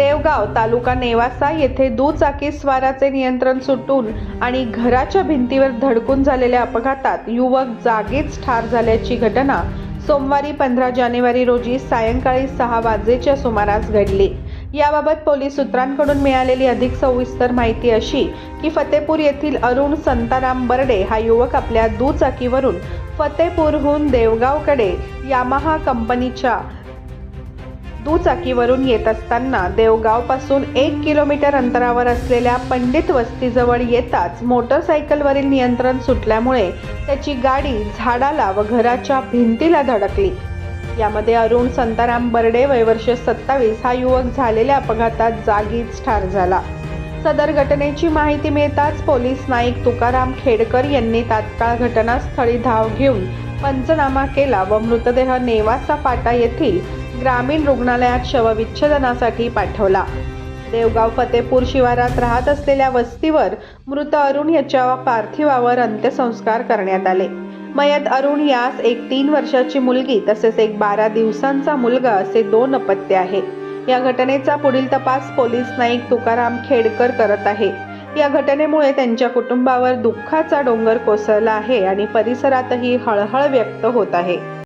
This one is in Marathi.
देवगाव तालुका नेवासा येथे दुचाकी स्वाराचे नियंत्रण सुटून आणि घराच्या भिंतीवर धडकून झालेल्या अपघातात युवक जागीच ठार झाल्याची घटना सोमवारी पंधरा जानेवारी रोजी सायंकाळी सहा वाजेच्या सुमारास घडली. याबाबत पोलीस सूत्रांकडून मिळालेली अधिक सविस्तर माहिती अशी की फतेपूर येथील अरुण संताराम बर्डे हा युवक आपल्या दुचाकीवरून फतेपूरहून देवगावकडे यामाहा कंपनीच्या दुचाकीवरून येत असताना देवगावपासून एक किलोमीटर अंतरावर असलेल्या पंडित वस्तीजवळ येताच मोटरसायकलवरील नियंत्रण सुटल्यामुळे त्याची गाडी झाडाला व घराच्या भिंतीला धडकली. यामध्ये अरुण संताराम बर्डे वयवर्ष सत्तावीस हा युवक झालेल्या अपघातात जागीच ठार झाला. सदर घटनेची माहिती मिळताच पोलीस नाईक तुकाराम खेडकर यांनी तात्काळ घटनास्थळी धाव घेऊन पंचनामा केला व मृतदेह नेवासा फाटा येथील ग्रामीण रुग्णालयात शवविच्छेदनासाठी पाठवला. देवगाव फतेपूर शिवारात राहत असलेल्या वस्तीवर मृत अरुण याच्या पार्थिवावर अंत्यसंस्कार करण्यात आले. मयत अरुण यास एक तीन वर्षाची मुलगी तसेच एक बारा दिवसांचा मुलगा असे दोन अपत्य आहे. या घटनेचा पुढील तपास पोलीस नाईक तुकाराम खेडकर करत आहे. या घटनेमुळे त्यांच्या कुटुंबावर दुःखाचा डोंगर कोसळला आहे आणि परिसरातही हळहळ व्यक्त होत आहे.